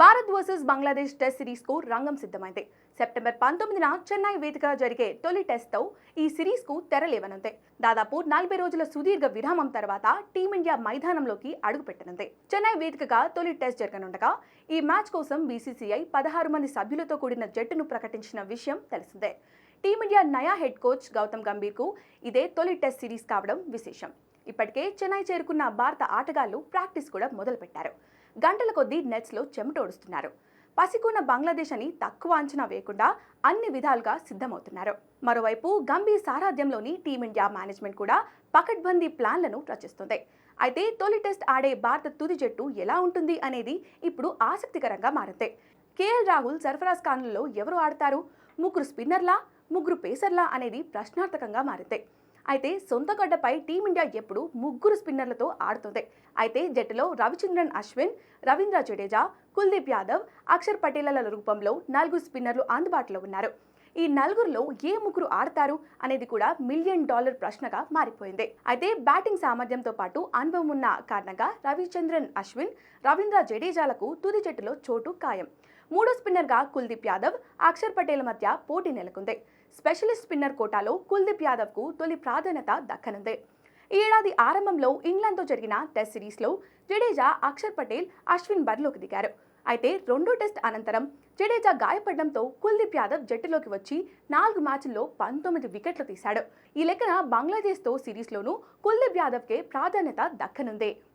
Bharat versus Bangladesh test సిరీస్కు రంగం సిద్ధమైంది. సెప్టెంబర్ పంతొమ్మిదిన చెన్నై వేదికగా జరిగే తొలి టెస్ట్తో ఈ సిరీస్కు తెరలేవనుంది దాదాపు నలభై రోజుల సుదీర్ఘ విరామం తర్వాత టీమిండియా మైదానంలోకి అడుగుపెట్టనుంది చెన్నై వేదికగా తొలి టెస్ట్ జరగనుండగా ఈ మ్యాచ్ కోసం బీసీసీఐ పదహారు మంది సభ్యులతో కూడిన జట్టును ప్రకటించిన విషయం తెలిసిందే. టీమిండియా నయా హెడ్ కోచ్ గౌతమ్ గంభీర్కు ఇదే తొలి టెస్ట్ సిరీస్ కావడం విశేషం. ఇప్పటికే చెన్నై చేరుకున్న భారత ఆటగాళ్ళు ప్రాక్టీస్ కూడా మొదలుపెట్టారు. గంటల కొద్దీ నెట్స్లో చెమటోడుస్తున్నారు పసికున్న బంగ్లాదేశ్ అని తక్కువ అంచనా వేయకుండా అన్ని విధాలుగా సిద్ధమవుతున్నారు. మరోవైపు గంభీర్ సారథ్యంలోని టీమిండియా మేనేజ్మెంట్ కూడా పకడ్బందీ ప్లాన్లను రచిస్తుంది. అయితే తొలి టెస్ట్ ఆడే భారత తుది జట్టు ఎలా ఉంటుంది అనేది ఇప్పుడు ఆసక్తికరంగా మారింది. కేఎల్ రాహుల్ సర్ఫరాజ్ ఖాన్లలో ఎవరు ఆడతారు? ముగ్గురు స్పిన్నర్లా? ముగ్గురు పేసర్లా? అనేది ప్రశ్నార్థకంగా మారింది. అయితే సొంత గడ్డపై టీమిండియా ఎప్పుడు ముగ్గురు స్పిన్నర్లతో ఆడుతుంది. అయితే జట్టులో రవిచంద్రన్ అశ్విన్ రవీంద్ర జడేజా కుల్దీప్ యాదవ్ అక్షర్ పటేలల రూపంలో నలుగురు స్పిన్నర్లు అందుబాటులో ఉన్నారు. ఈ నలుగురిలో ఏ ముగ్గురు ఆడతారు అనేది కూడా మిలియన్ డాలర్ ప్రశ్నగా మారిపోయింది. అయితే బ్యాటింగ్ సామర్థ్యంతో పాటు అనుభవం ఉన్న కారణంగా రవిచంద్రన్ అశ్విన్ రవీంద్ర జడేజాలకు తుది జట్టులో చోటు ఖాయం. మూడో స్పిన్నర్గా కుల్దీప్ యాదవ్ అక్షర్ పటేల్ మధ్య పోటీ నెలకొంది. స్పెషలిస్ట్ స్పిన్నర్ కోటాలో కుల్దీప్ యాదవ్కు తొలి ప్రాధాన్యత దక్కనుంది. ఈ ఏడాది ఆరంభంలో ఇంగ్లాండ్తో జరిగిన టెస్ట్ సిరీస్లో జడేజా అక్షర్ పటేల్ అశ్విన్ బరిలోకి దిగారు. అయితే రెండో టెస్ట్ అనంతరం జడేజా గాయపడడంతో కుల్దీప్ యాదవ్ జట్టులోకి వచ్చి నాలుగు మ్యాచ్ల్లో పంతొమ్మిది వికెట్లు తీశాడు. ఈ లెక్కన బంగ్లాదేశ్తో సిరీస్లోనూ కుల్దీప్ యాదవ్కే ప్రాధాన్యత దక్కనుంది.